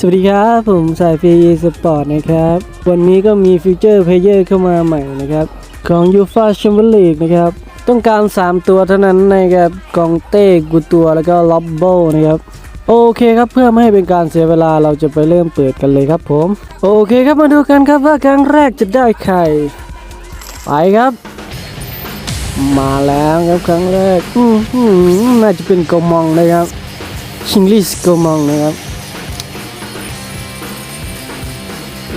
สวัสดีครับ ผมสายฟีสปอร์ตนะครับ วันนี้ก็มีฟิวเจอร์เพลเยอร์เข้ามาใหม่นะครับ ของ u f a c h a m p i o n League นะครับ ต้องการ 3 ตัวเท่านั้นนะครับกองเต้กูตัวแล้วก็ล็อบโบนะครับโอเคครับเพื่อไม่ให้เป็นการเสียเวลาเราจะไปเริ่มเปิดกันเลยครับผม โอเคครับมาดูกันครับว่าครั้งแรกจะได้ใคร ไปครับ มาแล้วครับครั้งแรกอือหือน่าจะเป็นโกมองนะครับชิงลิสโกมองนะครับ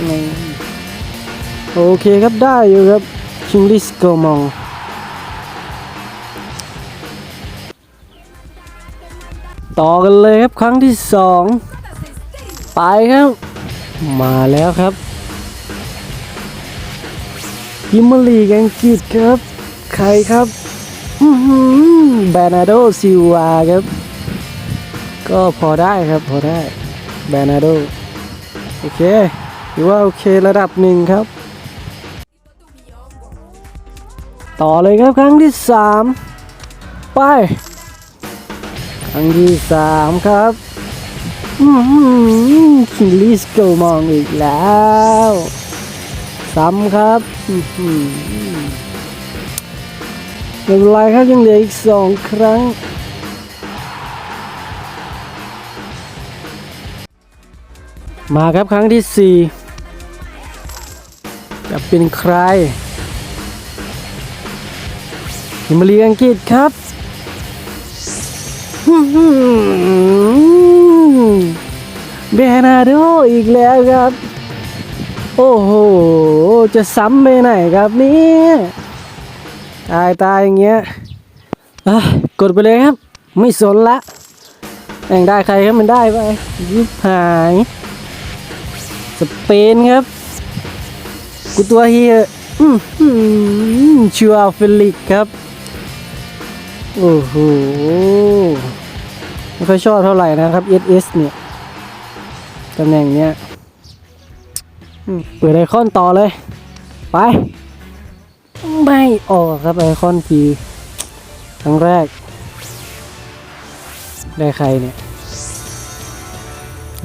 นี่โอเคครับได้อยู่ครับชิงลิสโกมองต่อกันเลยครับครั้งที่สองไปครับ มาแล้วครับพิมยร์ลีกอังกฤษครับ ใครครับแบนาโดซิวาครับ ก็พอได้ครับพอได้แบนาโดโอเค ถือว่าโอเคระดับหนึ่งครับ ต่อเลยครับครั้งที่สามไป ครั้งที่สามครับคิงลิสโกมองอีกแล้ว ซ้ำครับอื้อหือไม่เป็นไรครับยังเหลืออีกสองครั้งมาครับครั้งที่สี่ จะเป็นใครฮิมาลีอังกฤษครับเบนาโดอีกแล้วครับ โอ้โห จะซ้ำไปไหนครับเนี่ยตายตายอย่างเงี้ยอะกดไปเลยครับ ไม่สนละแม่งได้ใครครับมันได้ไปยิบหาย สเปนครับ กูตัวเฮียอืมอืมชัวเฟลิกครับ โอ้โหไม่ค่อยชอบเท่าไหร่นะครับ SS เนี่ยตำแหน่งเนี้ยเปิดไอคอนต่อเลย ไป ไม่ออกครับไอคอนทีครั้งแรก ได้ใครเนี่ย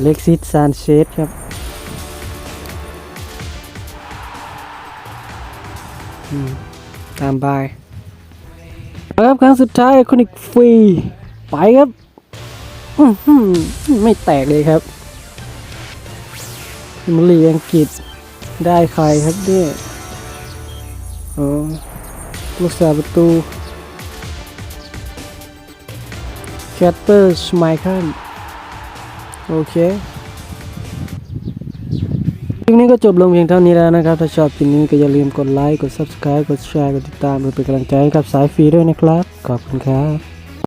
เล็กซิสซานเชสครับ ตามไปครับครั้งสุดท้ายคอนิกฟรี ไปครับไม่แตกเลยครับมยร์ลีอังกฤษได้ใครครับเนี่ยโอ้ลูกสาประตูแคตเปอร์ชไมเคิลโอเค คลิปนี้ก็จบลงเพียงเท่านี้แล้วนะครับ ถ้าชอบคลิปนี้ก็อย่าลืมกดไลค์ กด Subscribe กดแชร์ กดติดตามเพื่อเป็นกำลังใจให้กับสายฟรีด้วยนะครับ ขอบคุณครับ